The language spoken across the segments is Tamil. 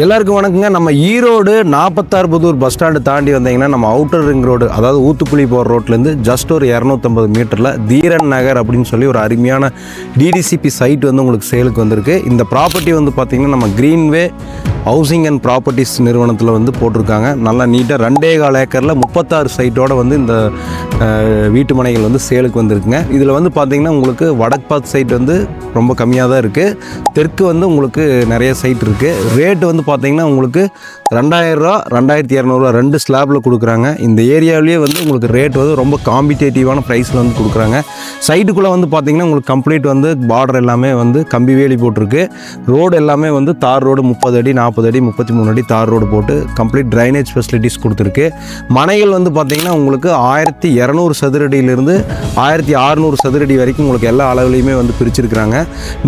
எல்லாருக்கும் வணக்கங்க. நம்ம ஈரோடு நாற்பத்தாறு புதூர் பஸ் ஸ்டாண்டு தாண்டி வந்தீங்கன்னா நம்ம அவுட்டர் ரிங் ரோடு அதாவது ஊத்துக்குழி போகிற ரோட்லேருந்து ஜஸ்ட் ஒரு இரநூத்தம்பது மீட்டரில் தீரன் நகர் அப்படின்னு சொல்லி ஒரு அருமையான டிடிசிபி சைட் வந்து உங்களுக்கு சேலுக்கு வந்திருக்கு. இந்த ப்ராப்பர்ட்டி வந்து பார்த்திங்கன்னா நம்ம க்ரீன்வே ஹவுசிங் அண்ட் ப்ராப்பர்ட்டிஸ் நிறுவனத்தில் வந்து போட்டிருக்காங்க. நல்லா நீட்டாக ரெண்டே கால் ஏக்கரில் முப்பத்தாறு சைட்டோட வந்து இந்த வீட்டு மனைகள் வந்து சேலுக்கு வந்திருக்குங்க. இதில் வந்து பார்த்திங்கன்னா உங்களுக்கு வடக்கு பார்த்து சைட் வந்து ரொம்ப கம்மியாக தான் இருக்குது தெற்கு வந்து உங்களுக்கு நிறைய சைட் இருக்குது ரேட்டு வந்து பார்த்திங்கன்னா உங்களுக்கு ரெண்டாயிரரூவா ரெண்டாயிரத்தி இரநூறுவா ரெண்டு ஸ்லாபில் கொடுக்குறாங்க. இந்த ஏரியாவிலேயே வந்து உங்களுக்கு ரேட் வந்து ரொம்ப காம்படிட்டிவான ப்ரைஸில் வந்து கொடுக்குறாங்க. சைட்டுக்குள்ளே வந்து பார்த்திங்கன்னா உங்களுக்கு கம்ப்ளீட் வந்து பார்டர் எல்லாமே வந்து கம்பி வேலி போட்டிருக்கு. ரோடு எல்லாமே வந்து தார் ரோடு முப்பது அடி நாற்பது அடி முப்பத்தி மூணு அடி தார் ரோடு போட்டு கம்ப்ளீட் ட்ரைனேஜ் ஃபெசிலிட்டிஸ் கொடுத்துருக்கு. மனைகள் வந்து பார்த்திங்கன்னா உங்களுக்கு ஆயிரத்தி இரநூறு சதுரடியிலிருந்து ஆயிரத்தி அறநூறு சதுரடி வரைக்கும் உங்களுக்கு எல்லா அளவுலையுமே வந்து பிரிச்சிருக்கிறாங்க.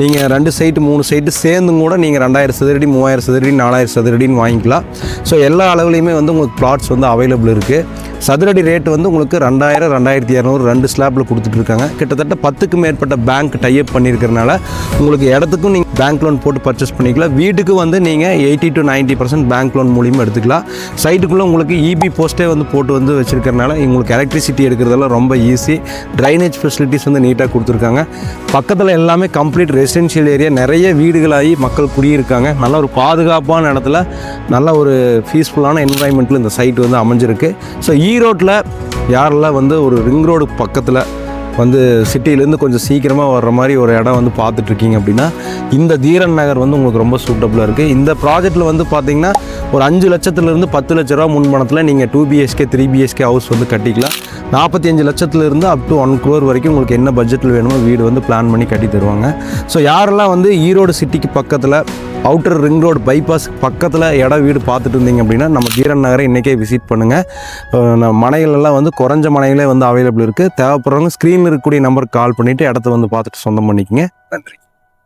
நீங்கள் ரெண்டு சைட்டு மூணு சைட்டு சேர்ந்தும் கூட நீங்கள் ரெண்டாயிரம் சதுரடி மூவாயிரம் சதுரடி நாலாயிரம் சதுரடின்னு வாங்கிக்கலாம். ஸோ எல்லா அளவுலையுமே வந்து உங்களுக்கு பிளாட்ஸ் வந்து அவைலபிள் இருக்குது சதுரடி ரேட் வந்து உங்களுக்கு ரெண்டாயிரம் ரெண்டாயிரத்தி இரநூறு ரெண்டு ஸ்லாப்பில் கொடுத்துட்ருக்காங்க கிட்டத்தட்ட பத்துக்கு மேற்பட்ட பேங்க் டைப் பண்ணியிருக்கிறனால உங்களுக்கு இடத்துக்கும் நீங்கள் பேங்க் லோன் போட்டு பர்ச்சேஸ் பண்ணிக்கலாம். வீட்டுக்கு வந்து நீங்கள் eighty to 90% percent bank loan மூலியமாக எடுத்துக்கலாம். சைட்டுக்குள்ளே உங்களுக்கு இபி போஸ்ட்டே வந்து போட்டு வந்து வச்சுருக்கறனால உங்களுக்கு எலக்ட்ரிசிட்டி எடுக்கிறதெல்லாம் ரொம்ப ஈஸி ட்ரைனேஜ் ஃபெசிலிட்டிஸ் வந்து நீட்டாக கொடுத்துருக்காங்க. பக்கத்தில் எல்லாமே கம்ப்ளீட் ரெசிடென்ஷியல் ஏரியா நிறைய வீடுகளாகி மக்கள் குடியிருக்காங்க. நல்ல ஒரு பாதுகாப்பான இடத்துல நல்ல ஒரு பீஸ்ஃபுல்லான என்வாயன்மெண்ட்டில் இந்த சைட் வந்து அமைஞ்சிருக்கு. ஸோ ஈரோட்டில் e யாரெல்லாம் வந்து ஒரு ரிங் ரோடு பக்கத்தில் வந்து சிட்டிலேருந்து கொஞ்சம் சீக்கிரமாக வர்ற மாதிரி ஒரு இடம் வந்து பார்த்துட்ருக்கீங்க அப்படின்னா இந்த தீரன் நகர் வந்து உங்களுக்கு ரொம்ப சூட்டபுளாக இருக்குது இந்த ப்ராஜெக்ட்டில் வந்து பார்த்தீங்கன்னா ஒரு அஞ்சு லட்சத்துலேருந்து பத்து லட்ச ரூபா முன்பணத்தில் நீங்கள் two BHK three BHK house வந்து கட்டிக்கலாம். நாற்பத்தி அஞ்சு லட்சத்துலேருந்து அப் டு ஒன் க்ரோர் வரைக்கும் உங்களுக்கு என்ன பட்ஜெட்டில் வேணுமோ வீடு வந்து பிளான் பண்ணி கட்டி தருவாங்க. ஸோ யாரெல்லாம் வந்து ஈரோடு சிட்டிக்கு பக்கத்தில் அவுட்டர் ரிங் ரோடு பைபாஸ் பக்கத்தில் இடம் வீடு பார்த்துட்டு இருந்தீங்க அப்படின்னா நம்ம தீரன் நகரை இன்றைக்கே விசிட் பண்ணுங்கள் நம்ம வந்து குறைஞ்ச மனைகளே வந்து அவைலபிள் இருக்குது தேவைப்படுறவங்க ஸ்க்ரீனில் இருக்கக்கூடிய நம்பருக்கு கால் பண்ணிவிட்டு இடத்த வந்து பார்த்துட்டு சொந்தம் பண்ணிக்கங்க. நன்றி.